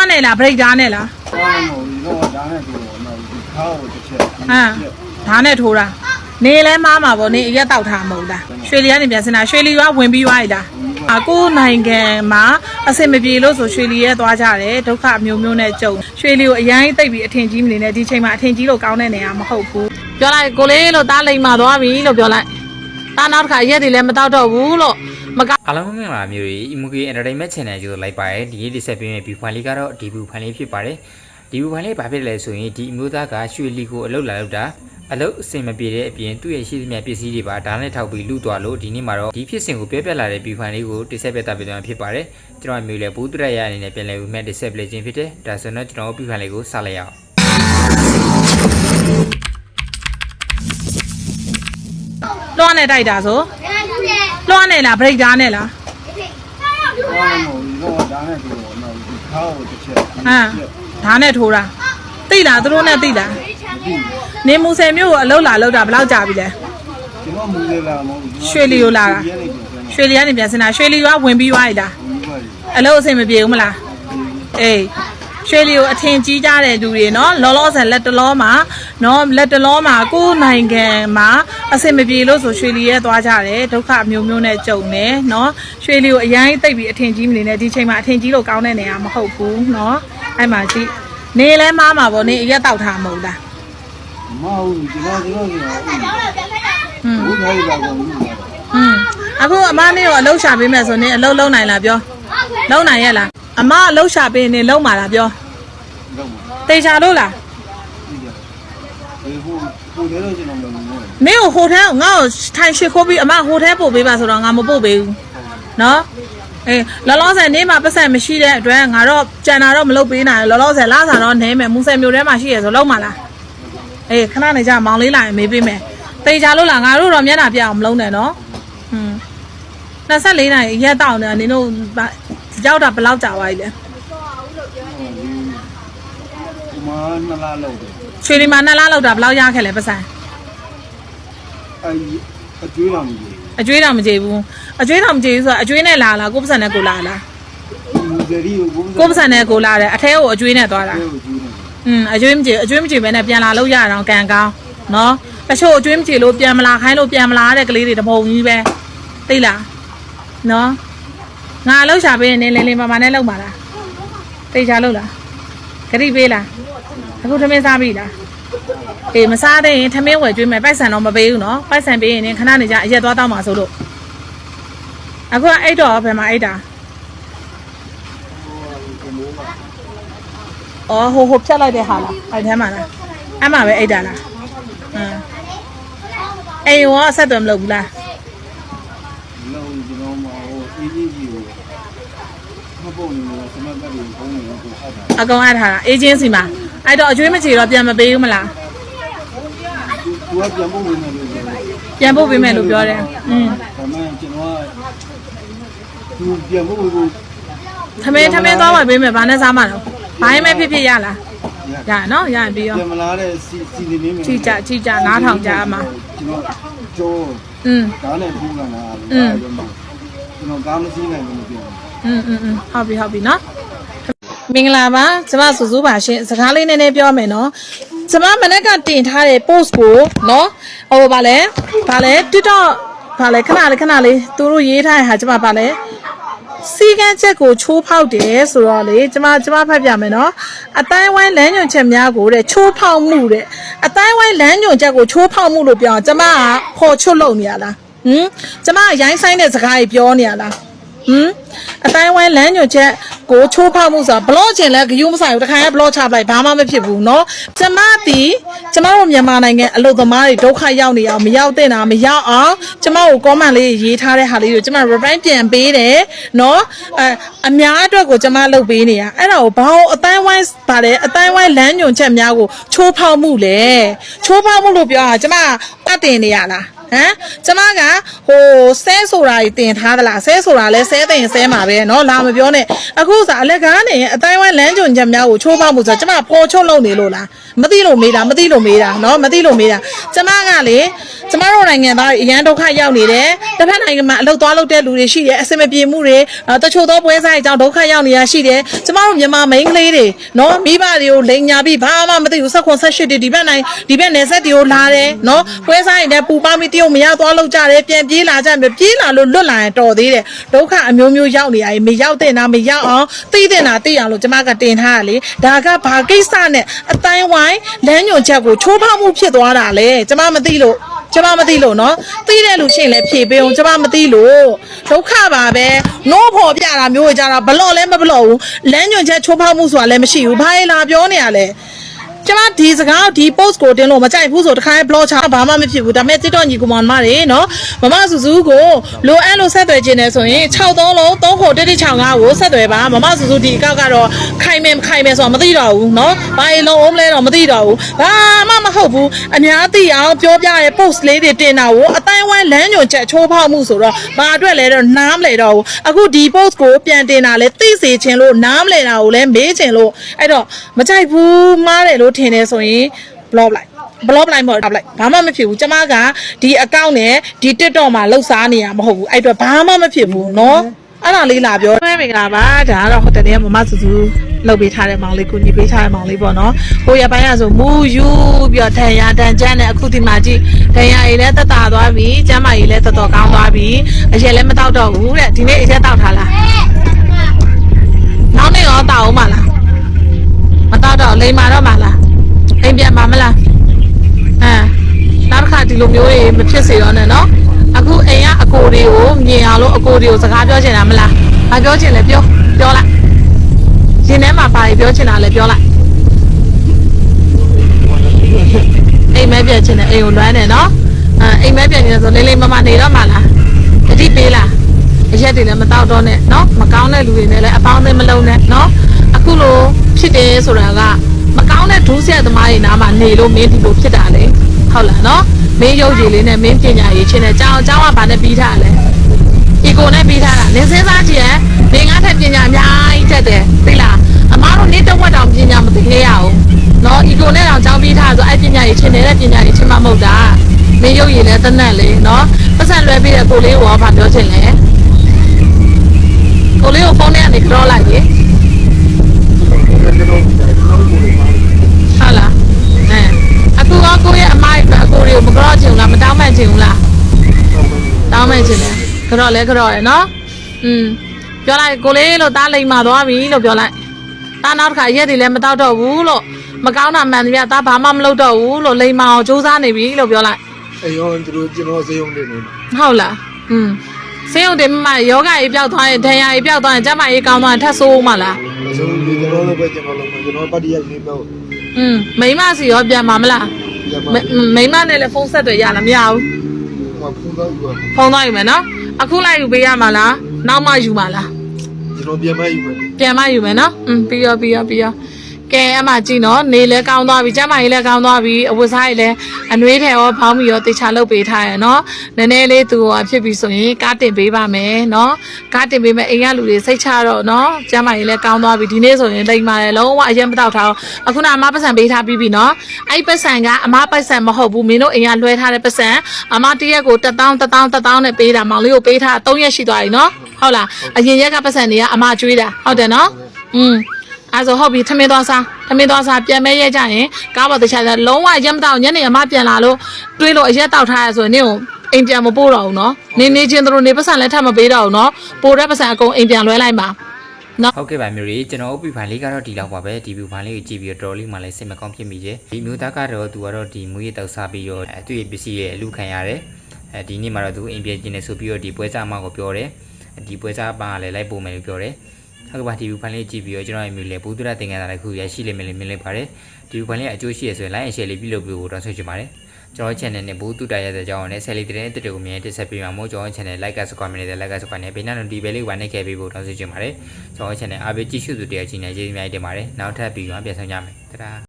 လွှမ်းနေလားဘရိတ်ဓာတ်နဲ့လားဘာမှမဟုတ်ဘူးတော့ဒါနဲ့တူတော့နော်ဒီခါကိုတစ်ချက်ဟမ်ဓာတ်နဲ့ထိုးတာနေလဲမားမှာပေါ့နေအရက်တောက်ထားမဟုတ်လားရွှေလီကနေပြန်စင်တာရွှေလီကဝင်ပြီးသွားပြီလားအခုနိုင်ငံမှာအဆင်မပြေလို့ဆိုရွှေလီရဲသွားကြတယ်ဒုက္ခအမျိုးမျိုးနဲ့ကြုံရွှေလီကိုအရင်တိတ်ပြီးအထင်ကြီးမနေနဲ့ဒီချိန်မှာအထင်ကြီးလို့ကောင်းတဲ့နေရာမဟုတ်ဘူးပြောလိုက်ကိုလေးလို့တားလိမ်မာသွားပြီလို့ပြောလိုက်တားနောက်တစ်ခါရက်တွေလည်းမတောက်တော့ဘူးလို့ မကအားလုံးမင်္ဂလာမျိုးတွေ Imuki Entertainment Channel ကျိုးလိုက်ပါရယ်ဒီနေ့ဒီဆက်ပေးမယ့် view file လေးကတော့ဒီ view file လေးဖြစ်ပါတယ်ဒီ view file လေးဘာဖြစ်လဲဆိုရင်ဒီအမျိုးသားကရွှေလီကိုအလုတ်လာလောက်တာအလုတ်အစင်မပြေတဲ့အပြင်သူ့ရဲ့ရှိသမျှပစ္စည်းတွေပါဒါနဲ့ထောက်ပြီးလူသွားလို့ဒီနေ့မှာတော့ဒီဖြစ်စဉ်ကိုပြပြလာတဲ့ view file လေးကိုတိဆက်ပြသပေးသွားမှာဖြစ်ပါတယ်ကျွန်တော်မျိုးလဲဘူးတရက်ရအနေနဲ့ပြန်လည်ပြီးမဲ့တိဆက်ပေးခြင်းဖြစ်တယ်ဒါဆိုတော့ကျွန်တော် view file လေးကိုစလိုက်ရအောင်လွှမ်းနေတိုက်တာဆို လွှမ်းနေလားဘရိတ်ဓာတ်နဲ့လားဘာမှမဟုတ်ဘူးတော့ဒါနဲ့တူတော့နော်ဒီခါကိုတစ်ချက်ဟမ်ဓာတ်နဲ့ထိုးတာသိလားသူတို့နဲ့သိလားနေမူဆယ်မျိုးကိုအလုတ်လာလောက်တာဘယ်လောက်ကြာပြီလဲကျွန်တော်မူလေးလာမဟုတ်ဘူးရွှေလီကိုလာတာရွှေလီကနေပြန်စင်တာရွှေလီကဝင်ပြီးသွားပြီလားအလုတ်အဆင်မပြေဘူးမလားအေးရွှေလီကိုအထင်ကြီးကြတဲ့လူတွေနော်လောလောဆယ်လက်တလောမှာ နော်လက်တလောမှာကိုယ်နိုင်ငံမှာအဆင်မပြေလို့ဆိုရွှေလီရဲသွားကြတယ်ဒုက္ခအမျိုးမျိုးနဲ့ကြုံတယ်နော်ရွှေလီကိုအရင်တိတ်ပြီးအထင်ကြီးမနေနဲ့ဒီချိန်မှာအထင်ကြီးလို့ကောင်းတဲ့နေရာမဟုတ်ဘူးနော်အဲ့မှာကြည့်နေလဲမားမှာပေါ့နေအရက်တောက်ထားမဟုတ်လားမဟုတ်ဘူးကျွန်တော်ကျွန်တော်ကျွန်တော်ဟွန်းဘူးထိုင်ပါကောင်ဘူးဟွန်းအခုအမနေ့ကိုအလုတ်ရှာပေးမယ်ဆိုရင်အလုတ်လုံးနိုင်လားပြောလုံးနိုင်ရဲ့လားအမအလုတ်ရှာပေးရင်လုံးပါလားပြောတော့မတေချာလို့လား သိကြတယ်ဟိုဟိုလည်းတော့ကျွန်တော်မလုပ်ဘူးမင်းကိုဟိုထဲငါ့ကိုထိုင်ရှိခိုးပြီးအမဟိုထဲပို့ပေးပါဆိုတော့ငါမပို့ပေးဘူးနော်အေးလောလောဆယ်နေမှာပတ်စံမရှိတဲ့အတွက်ငါတော့ကြံတာတော့မလုပ်ပေးနိုင်ဘူးလောလောဆယ်လာစားတော့နေမယ်မူဆယ်မျိုးထဲမှာရှိရဆိုလုံးမလားအေးခဏနေကြမောင်လေးလာရင်မေးပေးမယ်တေချာလို့လားငါတို့တော့မျက်နှာပြအောင်မလုံးနဲ့နော်ဟွန်း24နိုင်ရက်တောက်နေတာနင်တို့ဘာရောက်တာဘယ်လောက်ကြာသွားပြီလဲဒီမှာနှစ်လားလောက်တယ် ရွှေလီမှာနှစ်လားလောက်တာဘယ်လောက်ရခဲ့လဲပတ်စံအဲအကျွေးတော်မူကြီးအကျွေးတော့မကြည့်ဘူးအကျွေးတော့မကြည့်ဘူးဆိုတော့အကျွေးနဲ့လာလားကိုပတ်စံနဲ့ကိုလာလားမူဇရီကိုကိုကိုပတ်စံနဲ့ကိုလာတယ်အထဲကိုအကျွေးနဲ့သွားတာကိုကျွေးတယ်อืมအကျွေးမကြည့်အကျွေးမကြည့်ဘဲနဲ့ပြန်လာလို့ရအောင်ကံကောင်းနော်တချို့အကျွေးမကြည့်လို့ပြန်မလာခိုင်းလို့ပြန်မလာတဲ့ကလေးတွေတပုံကြီးပဲသိလားနော်ငါအလောက်ရှာပေးရင်လင်းလင်းမမနဲ့လောက်ပါလားသိချာလို့လားဂရိပေးလား အခုထမင်းစားပြီလားအေးမစားသေးရင်ထမင်းဝယ်ကျွေးမယ်ပိုက်ဆံတော့မပေးဘူးနော်ပိုက်ဆံပေးရင်ခဏနေကြအရက်သွားတောင်းပါဆိုလို့အခုကအိတ်တော့ဘယ်မှာအိတ်တာအော်ဟိုဟိုဖြတ်လိုက်တဲ့ဟာလားအဲ့ထဲမှာလားအဲ့မှာပဲအိတ်တာလားအင်းအိမ်ရောအဆက်အသွယ်မလုပ်ဘူးလားလုံးကျွန်တော်မဟိုအေးကြီးကြီးကိုမပုံနေလို့စမတ်တက်ကိုဖုန်းနေတော့ကိုဆက်တာအကောင်အပ်ထားတာအေဂျင်စီမှာ အဲ့တော့အကျွေးမချေတော့ပြန်မပေးဘူးမလား သူကပြန်ဖို့ဝင်တယ်လို့ပြောတယ် ပြန်ပို့ပေးမယ်လို့ပြောတယ်อืม ဒါမှကျွန်တော်ကသူပြန်ဖို့ဝင်ကို ထမင်းထမင်းသွားဝယ်ပေးမယ်ဘာနဲ့စားမှာတော့ဘိုင်းမဲ့ဖြစ်ဖြစ်ရလားရနော်ရရင်ပြီးရော ပြန်မလာတဲ့စီစီနေနေ ကြည်ကြကြည်ကြနားထောင်ကြအမှာ ကျွန်တော်ကျိုး อืม ကားနဲ့ဖူးကလာကျွန်တော်ကားမစီးနိုင်ဘူးပြော อืมอืมอืมဟုတ်ပြီဟုတ်ပြီနော် မင်္ဂလာပါကျမစုစုပါရှင်စကားလေးနည်းနည်းပြောမယ်နော်ကျမမနေ့ကတင်ထားတဲ့ post ကိုနော်ဟိုဗာလဲဗာလဲ TikTok ဗာလဲခဏလေးခဏလေးသူတို့ရေးထားတဲ့ဟာကျမဗာလဲစီကန်းချက်ကိုချိုးဖောက်တယ်ဆိုတော့လေကျမကျမဖတ်ပြမယ်နော်အတိုင်းဝိုင်းလမ်းညွန်ချက်များကိုတဲ့ချိုးဖောက်မှုတဲ့အတိုင်းဝိုင်းလမ်းညွန်ချက်ကိုချိုးဖောက်မှုလို့ပြောအောင်ကျမကခေါ်ချွတ်လုပ်နေရလားဟမ်ကျမကရိုင်းဆိုင်တဲ့စကားကြီးပြောနေရလားဟမ်အတိုင်းဝိုင်းလမ်းညွှန်ချက် ကိုချိုးဖောက်မှုဆိုတာဘလော့ချင်လဲဂယုမဆိုင်ဘူးတခါရဘလော့ချပလိုက်ဘာမှမဖြစ်ဘူးเนาะကျမတီကျမတို့မြန်မာနိုင်ငံအလုပ်သမားတွေဒုက္ခရောက်နေအောင်မရောက်တဲ့တာမရောက်အောင်ကျမကို comment လေးရေးထားတဲ့ဟာလေးကိုကျမ reply ပြန်ပေးတယ်เนาะအအများအတွက်ကိုကျမလုပ်ပေးနေရအဲ့ဒါကိုဘာလို့အတိုင်းဝိုင်းပါတယ်အတိုင်းဝိုင်းလမ်းညွှန်ချက်များကိုချိုးဖောက်မှုလဲချိုးဖောက်မှုလို့ပြောတာကျမကတတ်တင်နေရလား ဟမ်ကျမကဟိုဆဲဆိုတာကြီးတင်ထားသလားဆဲဆိုတာလဲဆဲတင်ဆဲမှာပဲเนาะလာမပြောနဲ့အခုစားအလက်ကားနေအတိုင်းဝိုင်းလမ်းကြုံချက်များကိုချိုးဖောက်မှုဆိုတော့ကျမပေါ်ချုပ်လုပ်နေလို့လားဟ မသိလို့မေးတာမသိလို့မေးတာเนาะမသိလို့မေးတာကျမကလေကျမတို့နိုင်ငံသားတွေအရန်ဒုက္ခရောက်နေတယ်တစ်ဖက်နိုင်ငံမှာအလုပ်သွားလုပ်တဲ့လူတွေရှိတယ်အဆင်မပြေမှုတွေအဲတချို့သောပွဲစားတွေကြောင့်ဒုက္ခရောက်နေရရှိတယ်ကျမတို့မြန်မာမိန်းကလေးတွေเนาะမိဘတွေကိုလိန်ညာပြီးဘာမှမသိဘူးဆက်ခွန်ဆက်ရှစ်တွေဒီဘက်နိုင်ဒီဘက်နယ်ဆက်တွေကိုလာတယ်เนาะပွဲစားတွေနဲ့ပူပေါင်းပြီးတ ရုတ်မရသွားလုပ်ကြတယ်ပြန်ပြေးလာကြတယ်ပြေးလာလို့လွတ်လာရင်တော်သေးတယ်ဒုက္ခအမျိုးမျိုးရောက်နေရည်မရောက်တဲ့နာမရောက်အောင်သိတဲ့နာသိအောင်လို့ကျမကတင်ထားရလေဒါကဘာကိစ္စနဲ့အတိုင်းဝိုင်းလမ်းညွန်ချက်ကိုချိုးဖောက်မှုဖြစ်သွားတာလေကျမမသိလို့ကျမမသိလို့နော်သိတဲ့လူရှိရင်လည်းဖြေပေးအောင်ကျမမသိလို့ဒုက္ခပါပဲနိုးဖို့ပြတာမျိုးကိုကြတာဘလော့လည်းမဘလော့ဘူးလမ်းညွန်ချက်ချိုးဖောက်မှုဆိုတာလည်းမရှိဘူးဘာလဲလာပြောနေရလဲ ကျမဒီစကားဒီ post ကိုတင်လို့မကြိုက်ဘူးဆိုတခါ blog ချဘာမှမဖြစ်ဘူးဒါပေမဲ့ TikTok ညီကောင်မတွေနော်မမစုစုကိုလိုအပ်လို့ဆက်သွယ်ခြင်းနဲ့ဆိုရင်6သုံးလုံး3ခုတိတိ65ကိုဆက်သွယ်ပါမမစုစုဒီအကောက်ကတော့ခိုင်မယ်မခိုင်မယ်ဆိုတာမသိတော့ဘူးနော်ဘာရင်လုံးအောင်လဲတော့မသိတော့ဘူးဘာမှမဟုတ်ဘူးအများသိအောင်ပြောပြရဲ post လေးတွေတင်တာကိုအတိုင်းဝိုင်းလမ်းညွန်ချက်ချိုးဖောက်မှုဆိုတော့ဘာအတွက်လဲတော့နားမလဲတော့ဘူးအခုဒီ post ကိုပြန်တင်တာလဲသိစေခြင်းလို့နားမလဲတာကိုလဲမေးခြင်းလို့အဲ့တော့မကြိုက်ဘူးမားတယ်လိုထင်တယ်ဆိုရင် block လိုက် block လိုက်မဟုတ်တော့လိုက်ဘာမှမဖြစ်ဘူးကျမကဒီ account နဲ့ဒီ TikTok မှာလှုပ်ရှားနေရမဟုတ်ဘူးအဲ့အတွက်ဘာမှမဖြစ်ဘူးเนาะအဲ့ဒါလေးလာပြောမင်္ဂလာပါဒါကတော့ဟိုတယ်ထဲမှာမမစုစုလှုပ်ပေးထားတဲ့မောင်လေးကိုညီပေးထားတဲ့မောင်လေးပေါ့နော်ဟိုရပိုင်းကဆိုမူယူပြီးတော့ထန်ရတန်ကြမ်းနဲ့အခုဒီမှာကြည့်ထန်ရကြီးလည်းတက်တာသွားပြီကျမ်းမာကြီးလည်းတော်တော်ကောင်းသွားပြီအရက်လည်းမတောက်တော့ဘူးတဲ့ဒီနေ့အရက်တောက်ထားလားနောက်နေ့ရောတောက်အောင်မလားမတောက်တော့လိမ်မာတော့မလား အိမ်ပြန်ပါမလားအဲနောက်တစ်ခါဒီလိုမျိုးတွေမဖြစ်စေတော့နဲ့နော်အခုအိမ်ကအကိုတွေကိုမြင်အောင်လို့အကိုတွေကိုစကားပြောချင်တာမလားမပြောချင်လဲပြောပြောလိုက်ရှင်ထဲမှာပါရီပြောချင်တာလဲပြောလိုက်အိမ်မဲပြတ်ချင်တယ်အိမ်ကိုလွမ်းတယ်နော်အဲအိမ်မဲပြတ်နေတယ်ဆိုလေးလေးမမနေတော့မှလားတတိပေးလားအရက်တွေလည်းမတောက်တော့နဲ့နော်မကောင်းတဲ့လူတွေနဲ့လည်းအပေါင်းအသင်းမလုံးနဲ့နော်အခုလိုဖြစ်တယ်ဆိုတာက မကောင်းတဲ့ဒုစရိုက်သမားတွေနားမှာနေလို့မင်းဒီလိုဖြစ်တာလေဟုတ်လားနော်မင်းရုပ်ရည်လေးနဲ့မင်းပညာရေးချင်းနဲ့ကြောင်းကြောင်းကဘာနဲ့ပြီးထားလဲအီကိုနဲ့ပြီးထားတာနေစင်းစားကြည့်ရဲ့မင်းငါထက်ပညာအများကြီးတက်တယ်သိလားအမားတို့နေ့တစ်ဝက်တောင်ပညာမသိခဲ့ရအောင်နော်အီကိုနဲ့တောင်ကြောင်းပြီးထားဆိုအဲ့ပညာရေးချင်းနေတဲ့ပညာရေးချင်းမမဟုတ်တာမင်းရုပ်ရည်လည်းတနက်လေနော်ပတ်စံလွဲပြီးတဲ့ကိုလေးကိုဘာပြောချင်လဲကိုလေးကိုဖုန်းထဲကနေကြောလိုက်ရေ ကကိုယ့်ရဲ့အမိုက်အကိုတွေကိုမကြောက်ချင်ဘူးလားမတောင်းမှန်ချင်ဘူးလားတောင်းမှန်ချင်တယ်ကြောက်လဲကြောက်ရယ်နော်อืมပြောလိုက်ကိုလေးလို့တားလိမ်မာသွားပြီလို့ပြောလိုက်တားနောက်တစ်ခါရက်တွေလည်းမတောက်တော့ဘူးလို့မကောင်းတာမှန်တယ်ဗျတားဘာမှမလုပ်တော့ဘူးလို့လိမ်မာအောင်စူးစမ်းနေပြီလို့ပြောလိုက် အဲ့ရောသူတို့ကျွန်တော်စေယုံနေနေမှာ ဟုတ်လားอืมစေယုံတင်မမယောဂကြီးပျောက်သွားရင်ဒဏ်ရာကြီးပျောက်သွားရင်ကျန်းမကြီးကောင်းသွားရင်ထပ်ဆိုးမှလား အဆုံးဒီကျွန်တော်လည်းပဲကျွန်တော်လုံးကျွန်တော်ပတ်တရက်လေးပဲ อืมမိမစီရောပြန်မှာမလား ပြန် မမိမနဲ့လည်းဖုန်းဆက်တွေရလားမရဘူးမှာဖုန်းတော့ယူပါဖုန်းသွားယူမယ်နော်အခုလိုက်ယူပေးရမှာလားနောက်မှယူမှာလားကျွန်တော်ပြန်မယူပါပြန်မှယူမယ်နော်อืมပြီးရောပြီးရောပြီးရော ကဲအမကြည့်နော်နေလဲကောင်းသွားပြီကျမကြီးလဲကောင်းသွားပြီအဝတ်စားကြီးလဲအနှွေးထဲရောဖောင်းပြီးရောတေချာလုပ်ပေးထားရနော်နည်းနည်းလေးသူဟောဖြစ်ပြီဆိုရင်ကားတင်ပေးပါမယ်နော်ကားတင်ပေးမယ်အိမ်ကလူတွေစိတ်ချတော့နော်ကျမကြီးလဲကောင်းသွားပြီဒီနေ့ဆိုရင်လိမ်ပါတယ်လုံးဝအရင်မတောက်ထားအောင်အခုနအမပတ်စံပေးထားပြီးပြီနော်အဲ့ပတ်စံကအမပတ်စံမဟုတ်ဘူးမင်းတို့အိမ်ကလွှဲထားတဲ့ပတ်စံအမတရက်ကို1000 1000 1000နဲ့ပေးတာမောင်လေးကိုပေးထား3ရက်ရှိသွားပြီနော်ဟုတ်လားအရင်ရက်ကပတ်စံတွေကအမကျွေးတာဟုတ်တယ်နော်อืม အဲဆိုဟုတ်ပြီထမင်းသွားစားထမင်းသွားစားပြန်မဲရဲကြရင်ကားပေါ်တခြားကြလုံးဝရက်မတော့ညနေအမပြန်လာလို့တွေးလို့အရက်တောက်ထားရဆိုရင်နင့်ကိုအိမ်ပြန်မပို့တော့ဘူးနော်နေနေချင်းတို့နေပတ်စံလည်းထပ်မပေးတော့ဘူးနော်ပို့တဲ့ပတ်စံအကုန်အိမ်ပြန်လွှဲလိုက်ပါနော်ဟုတ်ကဲ့ပါမျိုးကြီးကျွန်တော်ဥပ္ပဖိုင်လေးကတော့ဒီလောက်ပါပဲဒီဗီဖိုင်လေးကိုကြည့်ပြီးတော့တော်တော်လေးမှလည်းစိတ်မကောင်းဖြစ်မိကြဒီမျိုးသားကတော့သူကတော့ဒီမူရတောက်စားပြီးတော့အဲသူ့ရဲ့ပစ္စည်းရဲ့အလူခံရတယ်အဲဒီနေ့မှာတော့သူအိမ်ပြေကျင်နေဆိုပြီးတော့ဒီပွဲစားအမကိုပြောတယ်ဒီပွဲစားအပကလည်းလိုက်ပို့မယ်လို့ပြောတယ် ဟုတ်ကဲ့ပါဒီဗီဖိုင်လေးကြည့်ပြီးတော့ကျွန်တော်ရဲ့မျိုးလေဘူးတူရတင်ငန်းတာတစ်ခုရရှိလိမ့်မယ်လို့မြင်လိုက်ပါတယ်ဒီဗီဖိုင်လေးအကျိုးရှိရဆိုရင် like and share လေးပြုလုပ်ပြီးတော့တောင်းဆိုချင်ပါတယ်ကျွန်တော် channel နဲ့ဘူးတူတရတဲ့အကြောင်းနဲ့ဆက်လေးတဲ့တဲ့တွေကိုမြင်တက်ဆက်ပြီးမှာမို့ကျွန်တော် channel like က subscribe နဲ့ like က subscribe နဲ့ဘေးနားတော့ဒီဘဲလေးဝိုင်းနေခဲ့ပြီးဖို့တောင်းဆိုချင်ပါတယ်ကျွန်တော် channel အားပေးကြည့်ရှုသူတရားချင်းနေကျေးဇူးများတင်ပါတယ်နောက်ထပ်ပြီးတော့ပြန်ဆောင်ကြမယ်တဒါ